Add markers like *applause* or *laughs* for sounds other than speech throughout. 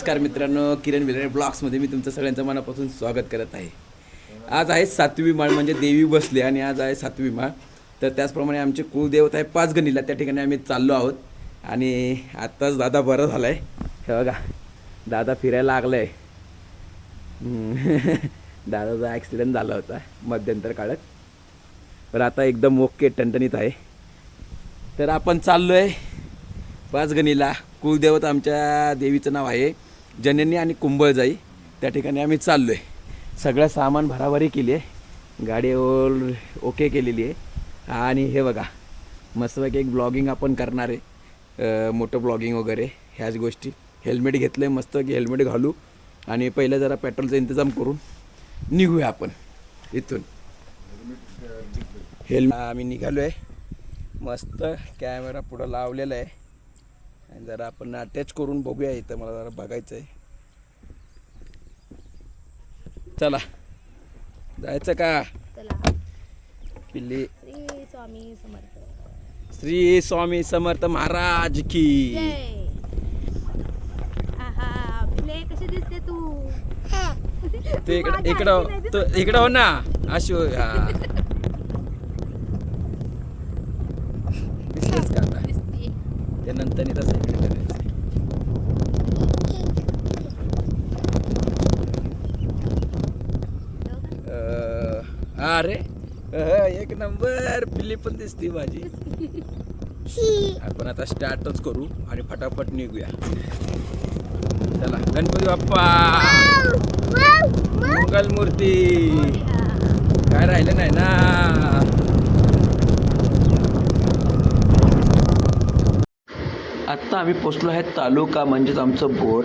नमस्कार मित्रांनो किरण विराणे ब्लॉग्समध्ये मी तुमचं सगळ्यांचं मनापासून स्वागत करत आहे. आज आहे सातवी माळ म्हणजे देवी बसली आणि आज आहे सातवी माळ. तर त्याचप्रमाणे आमचे कुलदेवत आहे पाचगणीला त्या ठिकाणी आम्ही चाललो आहोत. आणि आत्ताच दादा बरं झालं आहे हे बघा दादा फिरायला लागलं आहे *laughs* दादाचा ॲक्सिडेंट झाला होता मध्यंतर काळात. पण आता एकदम ओके टणटणीत आहे. तर आपण चाललो आहे पाचगणीला. कुलदेवत आमच्या देवीचं नाव आहे. जननी आणि कुंभळजाई त्या ठिकाणी आम्ही चाललो आहे सगळं सामान भराभरी केली आहे गाडी ओल ओके केलेली आहे. आणि हे बघा मस्तपैकी एक ब्लॉगिंग आपण करणार आहे. मोठं ब्लॉगिंग वगैरे ह्याच गोष्टी. हेल्मेट घेतलं आहे मस्त की हेल्मेट घालू. आणि पहिलं जरा पेट्रोलचा इंतजाम करून निघूया आपण इथून. हेल्मेट आम्ही निघालो आहे मस्त कॅमेरा पुढं लावलेला आहे. आणि जरा आपण अटॅच करून बघूया इथं मला जरा बघायचं आहे चला. जायचं का? चला. पिल्ली. श्री स्वामी समर्थ. श्री स्वामी समर्थ महाराज की. कशी दिसते तू? तू इकडं इकडं इकडं हो ना. अशी हो हा दिसतेच का आता दिसते त्या नंतर तसं इकडे करायचं. अरे एक नंबर पिल्ली पण दिसते माझी. आपण आता स्टार्टच करू आणि फटाफट निघूया. चला गणपती बाप्पा! मंगल मूर्ती काय राहिलं नाही ना? आत्ता आम्ही पोचलो आहे तालुका म्हणजेच आमचं भोर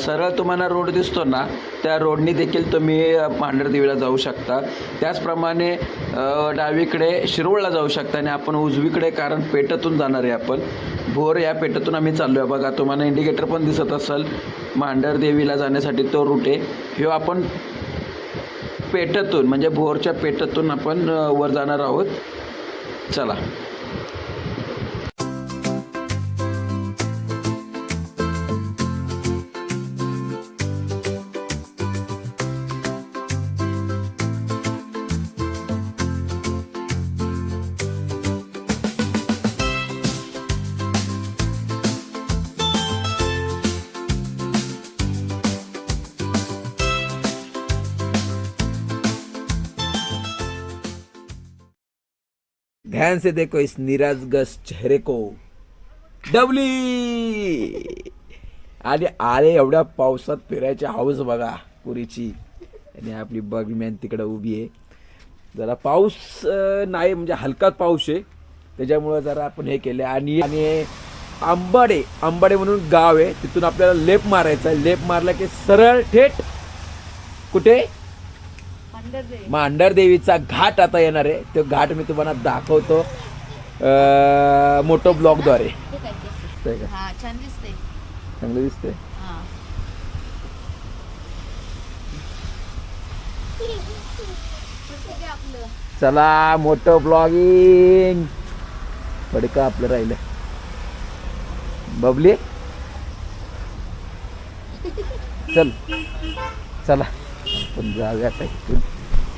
सरळ तुम्हाला रोड दिसतो ना त्या रोडनी देखील तुम्ही पांढरदेवीला जाऊ शकता. त्याचप्रमाणे डावीकडे शिरोळला जाऊ शकता आणि आपण उजवीकडे कारण पेटतून जाणार आहे आपण. भोर या पेटतून आम्ही चाललो आहे बघा तुम्हाला इंडिकेटर पण दिसत असेल मांढरदेवीला जाण्यासाठी तो रूट आहे. ह्यो आपण पेटतून म्हणजे भोरच्या पेटतून आपण वर जाणार आहोत. चला. ध्यान से देखो इस निराजगस चेहरे को। डबली। आणि आले एवढ्या पावसात फिरायची हाऊस बघा पुरीची. आणि आपली बगमॅन तिकडं उभी आहे. जरा पाऊस नाही म्हणजे हलकाच पाऊस आहे. त्याच्यामुळं जरा आपण हे केलं. आणि आणि आंबाडे आंबाडे म्हणून गाव आहे. तिथून आपल्याला लेप मारायचा आहे. लेप मारला की सरळ थेट कुठे? पंढरपूर मांढर देवीचा घाट आता येणार आहे. तो घाट मी तुम्हाला दाखवतो मोठो ब्लॉगद्वारे. हा दिसते चांगलं दिसतंय. हा. कसं ते आपलं चला मोठं ब्लॉगिंग. पडका आपलं राहिलं. बबली? चल. चला आपण जाऊया आता इथून.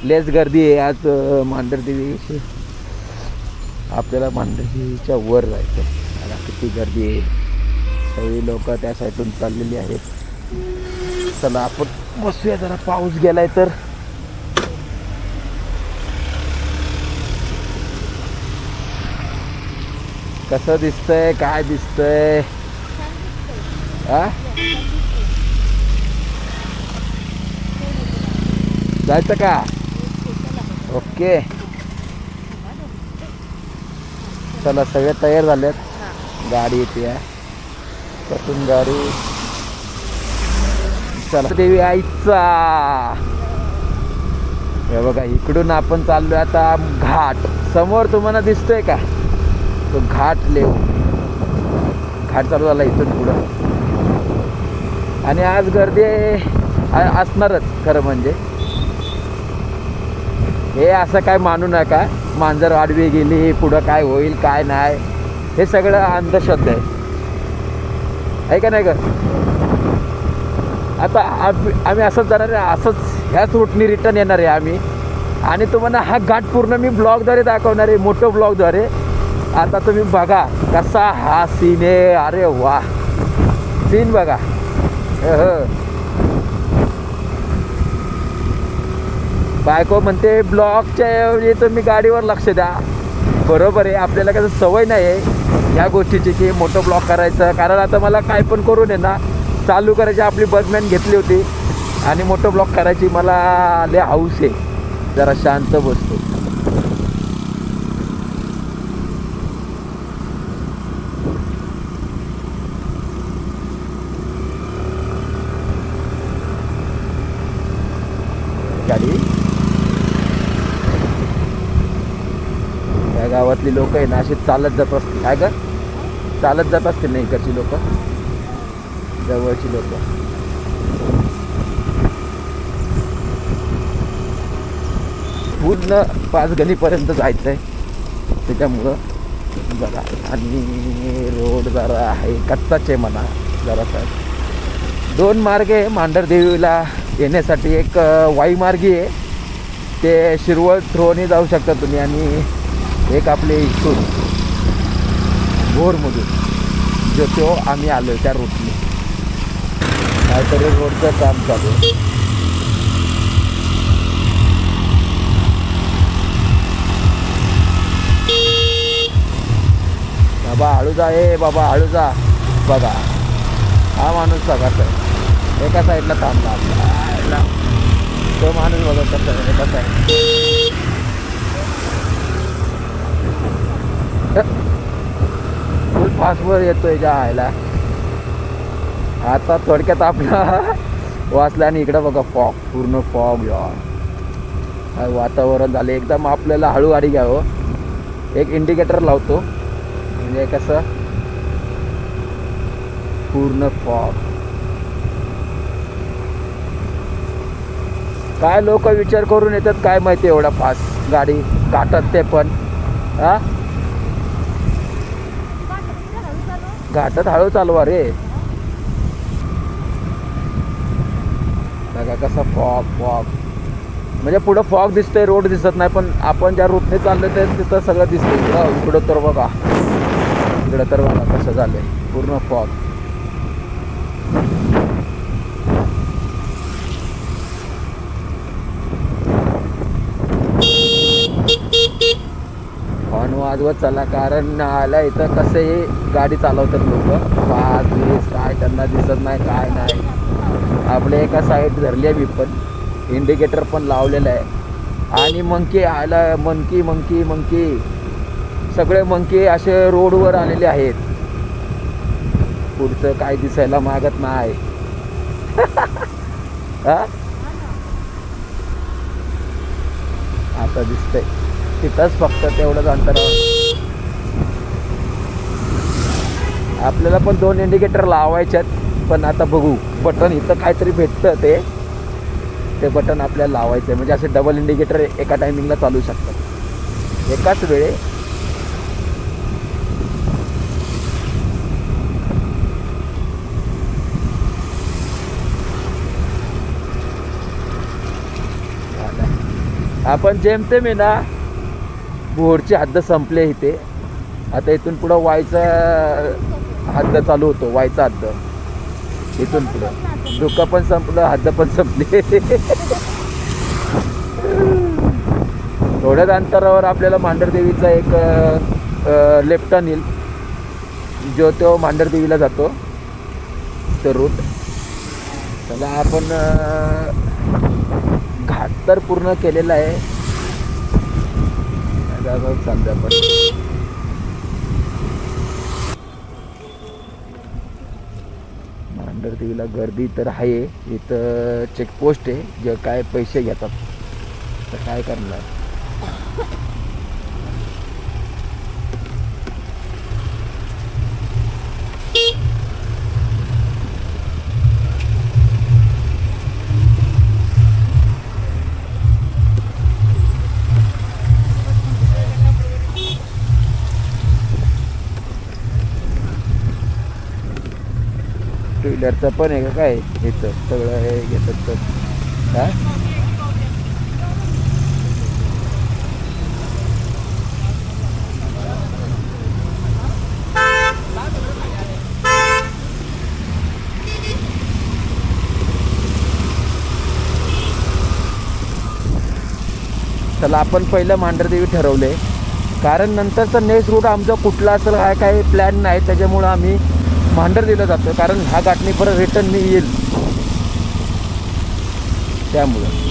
लेस गर्दी आहे आज मांढरदेवी आपल्याला मांढरदेवीच्या वर जायचं आता किती गर्दी आहे. सगळी लोक त्या साईडून चाललेली आहेत. चला आपण बसूया जरा. पाऊस गेलाय तर. कसं दिसतंय? काय दिसतंय? आ? जायचं का? ओके. चला सगळे तयार झालेत. गाडी येते आहे. कसून गाडी. चला देवी आईचा. हे बघा इकडून आपण चाललोय आता घाट. समोर तुम्हाला दिसतोय का? तो घाट लेव घाट चालू झाला इथून पुढं. आणि आज गर्दी असणारच खरं म्हणजे. हे असं काय मानू नका. मांजर आडवी गेली पुढं काय होईल काय नाही. हे सगळं अंधश्रद्धा आहे. आहे का नाही का आता आम्ही आम्ही असंच जाणार आहे असंच ह्याच रूटनी रिटर्न येणार आहे आम्ही. आणि तुम्हाला हा घाट पूर्ण मी ब्लॉगद्वारे दाखवणार आहे मोठं ब्लॉगद्वारे. आता तुम्ही बघा कसा हा सीन आहे. अरे वा. सीन बघा. हो बायको म्हणते ब्लॉकच्या ऐवजी तुम्ही गाडीवर लक्ष द्या. बरोबर आहे आपल्याला कसं सवय नाही आहे या गोष्टीची की मोठं ब्लॉक करायचं. कारण आता मला काय पण करून आहे ना चालू करायची आपली बसमॅन घेतली होती आणि मोठं ब्लॉक करायची मला लय हाऊस आहे. जरा शांत बसतो गाडी या लोक आहे ना अशी चालत जात असतील. काय का चालत जात असतील ना इकडची लोक? जवळची लोक. पूर्ण पाच गणीपर्यंत जायचं आहे त्याच्यामुळं जरा आणि रोड जरा आहे कच्चाच आहे म्हणा जरासा. दोन मार्ग आहे मांढरदेवीला येण्यासाठी. एक वाईमार्गी आहे. ते शिरवळ थ्रोने जाऊ शकता तुम्ही आणि एक आपले इथून भोरमधून जो तो आम्ही आलो त्या रोडने काहीतरी रोडचं काम चालू आहे. बाबा हळू जा ए बाबा हळू जा बघा हा माणूस बघा सर. एका साईडला थांबला. आपला. तो माणूस बघा कसं आहे, एका साईड फुल फास्टवर येतोय जायला आता थोडक्यात आपला *laughs* वाचला आणि इकडं बघा फॉग पूर्ण फॉग यार. काय वातावरण झालं एकदम आपल्याला हळू गाडी घ्यावं हो. एक इंडिकेटर लावतो. म्हणजे कसं? पूर्ण फॉग काय लोक विचार करून येतात काय माहिती एवढा फास्ट गाडी काटत ते पण. हा? घाटात हळू चालवा रे. बघा कसा फॉग फॉग म्हणजे पुढं फॉग दिसतंय रोड दिसत नाही पण आपण ज्या रूटने चाललो ते तिथं सगळं दिसतंय. इकडं तर बघा. इकडं तर बघा कसं झालंय. पूर्ण फॉग हॉर्न चला कारण आला इथं कसंही गाडी चालवतात लोक. पाच वीस काय त्यांना दिसत नाही काय नाही. आपल्या एका साईड धरली आहे मी पण. इंडिकेटर पण लावलेलं आहे. आणि मंकी आला मंकी मंकी मंकी सगळे मंकी असे रोडवर आलेले आहेत. पुढचं काय दिसायला मागत नाही. *laughs* हा? आता दिसतंय. तिथंच फक्त तेवढंच अंतरावर आपल्याला पण दोन इंडिकेटर लावायच्यात पण आता बघू बटन इथं काहीतरी भेटतं ते. ते बटन आपल्याला लावायचं आहे. म्हणजे असे डबल इंडिकेटर एका टायमिंगला चालू शकतात. एकाच वेळे. आपण जेमतेम आहे ना बोरची हद्द संपले इथे. आता इथून पुढं व्हायचं हद्द चालू होतो वायचा हद्द. इथून पुढं. धुकं पण संपलं हद्द पण संपली. थोड्याच अंतरावर आपल्याला मांढरदेवीचा एक लेफ्टन येईल जो तो मांढरदेवीला जातो. तो रूट त्याला आपण घाट तर पूर्ण केलेला आहे. समजा चालतं आपण मांढरदेवीला गर्दी तर आहे. इथं चेकपोस्ट आहे. जे काय पैसे घेतात. तर काय करणार? टू पण आहे का काय? घेतं सगळं हे घेतात तर. काय चला आपण पहिलं मांढरदेवी ठरवले. कारण नंतरचा नेक्स्ट रूट आमचा कुठला असेल काय काय प्लॅन नाही. त्याच्यामुळं आम्ही भांडर दिलं जातं कारण ह्या गाठणी परत रिटर्न मी येईल. त्यामुळं.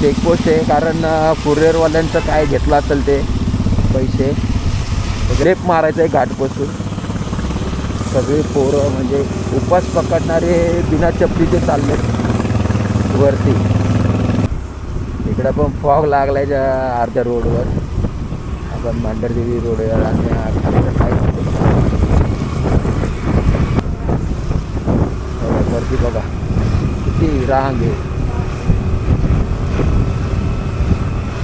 चेकपोस्ट आहे कारण कुरिअरवाल्यांचं काय घेतलं असेल ते पैसे. ग्रेप मारायचं आहे घाटपासून. सगळे पोरं म्हणजे उपास पकडणारे बिना चपलीचे चालले. वरती. इकडं पण फॉग लागलाय अर्ध्या रोडवर आपण मांढरदेवी रोडवर आणि वरती बघा. किती रांग आहे.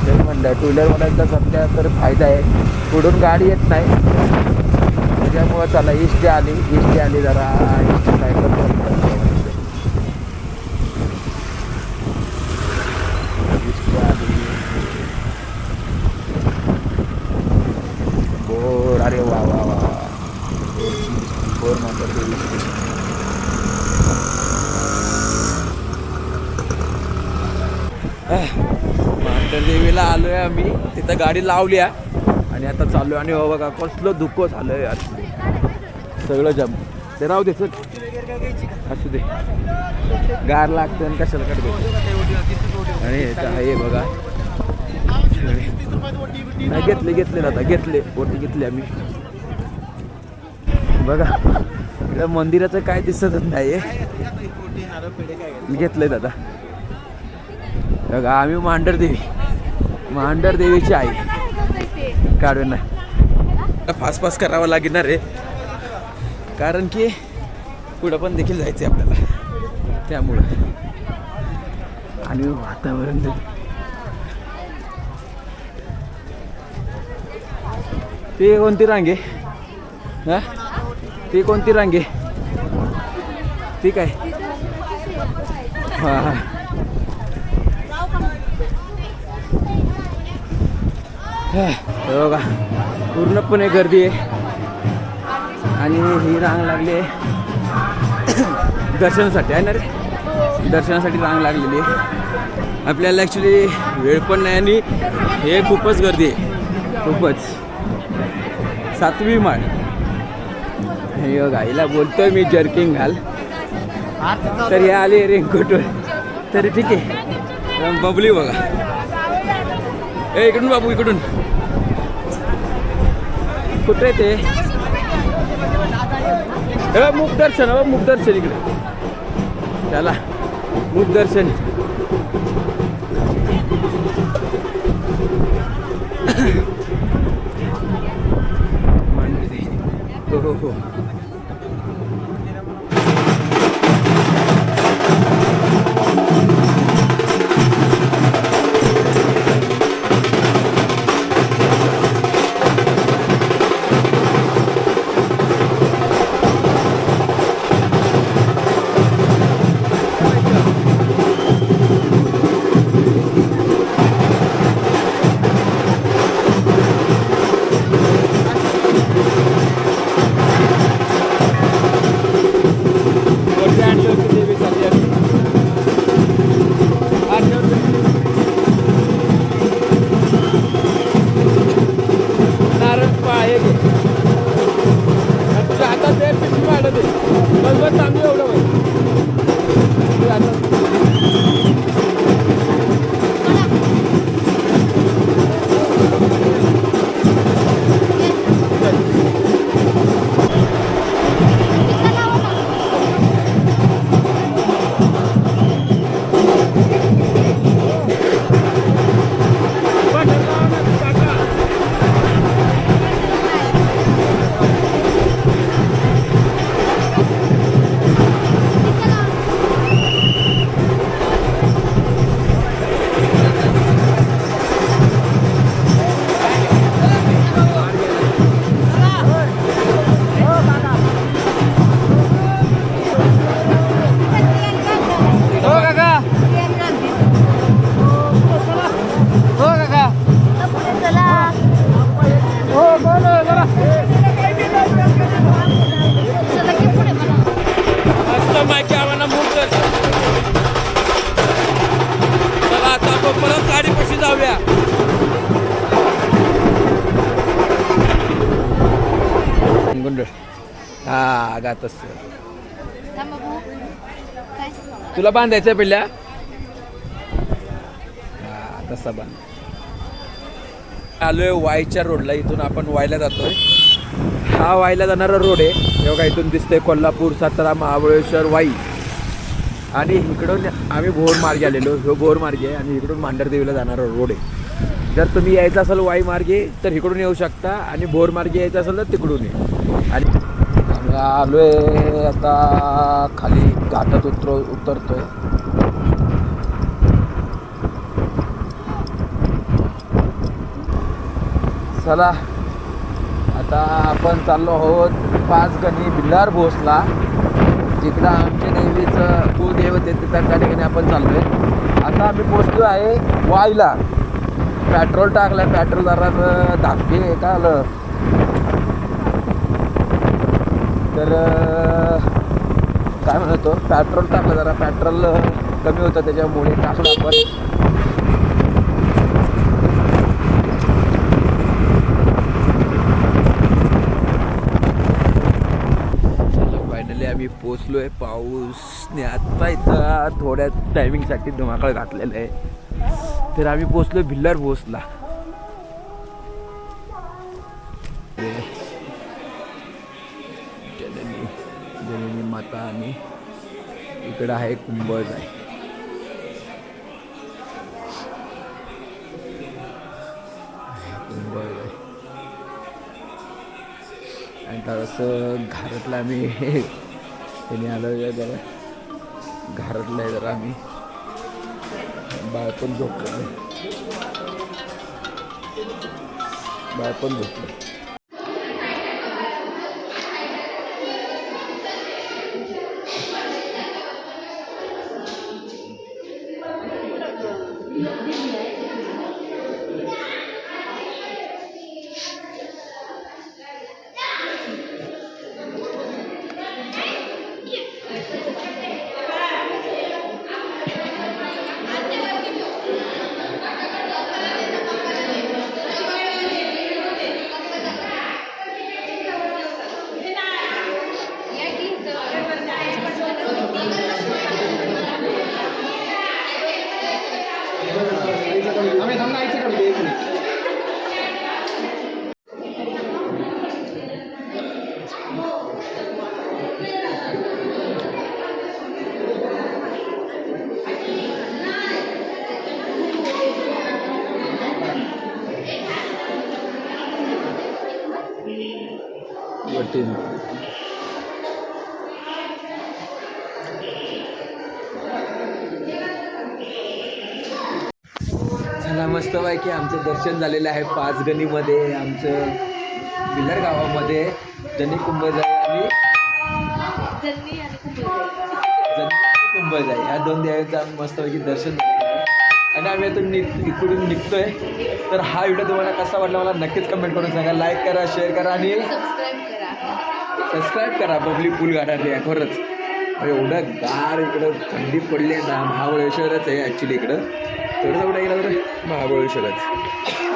ते म्हणलं टू व्हीलरवाल्यांचा सध्या तर फायदा आहे. पुढून गाडी येत नाही. त्याच्यामुळं चला इष्टी आली. इष्टी आली जरा. इष्टी सायकल इष्टी आली बोर अरे वा वा वा वा बोर म्हणतात ते इष्टी देवीला आलोय आता गाडी लावली आहे. आणि आता चालू आणि हो बघा कसलं धुकं झालं आहे यार. सगळं जम. ते राहू दे सर असू दे. गार लागतं आणि कशाला काढते आणि हे बघा. नाही घेतले घेतले दादा घेतले. ओटी घेतली आम्ही. बघा. इकडं मंदिराचं काय दिसतच नाही घेतलंय दादा. बघा आम्ही मांडर देवी. मांढर देवीची आई. काढून फास्ट फास्ट करावं लागणार रे. कारण की पुढं पण देखील जायचं आहे आपल्याला. त्यामुळं. आणि वातावरण ते- ते कोणती रांगे? हा? ती कोणती रांगे? ती काय? हां हां. बघा पूर्णपणे गर्दी आहे. आणि ही रांग लागली आहे. *coughs* दर्शनासाठी आहे ना रे? दर्शनासाठी रांग लागलेली आहे. आपल्याला ॲक्च्युली वेळ पण नाही आणि हे खूपच गर्दी आहे. खूपच. सातवी माळ. हे बघा हिला बोलतोय मी जर्किंग घाल. तर हे आले रेनकोटवर. तरी ठीक आहे. बबली बघा. ए इकडून बाबू इकडून. कुठे ते? हे दर्शन मुखदर्शन हो मुखदर्शन इकडे. चला मुखदर्शन गुंड हा काय तुला बांधायचं पहिल्या हा तसा बांध आलोय वायच्या रोडला इथून आपण वायला जातोय हा वायला जाणारा रोड आहे हे बघा इथून दिसतंय कोल्हापूर सातारा महाबळेश्वर वाई आणि इकडून आम्ही भोर मार्गे आलेलो ह्यो भोर मार्गे आहे आणि इकडून मांढरदेवीला जाणारा रोड आहे जर तुम्ही यायचं असेल वाई मार्गे तर इकडून येऊ शकता आणि बोर मार्गे यायचं असेल तर तिकडून ये. आणि आम्ही आहे आता खाली घाटात उतर उतरतोय. चला आता आपण चाललो आहोत पाच गणी बिल्लार भोसला. जिकडं आमच्या नेहमीचं कुलदेवत आहे त्या ठिकाणी आपण चाललो आहे आता आम्ही पोचलो आहे वाईला. पेट्रोल टाकलं पेट्रोल जरा धाकटे नाही का आलं? तर काय म्हणतो पेट्रोल टाकलं जरा पेट्रोल कमी होतं त्याच्यामुळे टाकलं आपण. फायनली आम्ही पोचलो आहे पाऊसने आत्ता इथं थोड्या टायमिंगसाठी धुमाकळ घातलेलं आहे. तर आम्ही पोचलो भिल्लर पोचला. जननी माता आणि इकडं आहे कुंभज आहे. कुंभज आहे. आणि थोडंसं घारातलं आम्ही *laughs* त्याने आलं जरा घरातलं आहे जरा आम्ही. बाळ पण झोपलं बाळ पण झोपलं चला मस्त पैकी आमचं दर्शन झालेलं आहे पाच गणीमध्ये आमचं बिल्लर गावामध्ये. जनी कुंभजाई आणि कुंभजाई. ह्या दोन देवांचं आम्ही मस्तपैकी दर्शन आहे. आणि आम्ही आता निघ इकडून निघतोय. तर हा व्हिडिओ तुम्हाला कसा वाटला मला नक्कीच कमेंट करून सांगा. लाईक करा शेअर करा आणि सबस्क्राईब करा. बबली पूल गार्डन या खरंच. अरे एवढं गार इकडं थंडी पडली आहे ना. महाबळेश्वरच आहे ॲक्च्युली इकडं. तेवढं तेवढं गेलं तर महाबळेश्वरच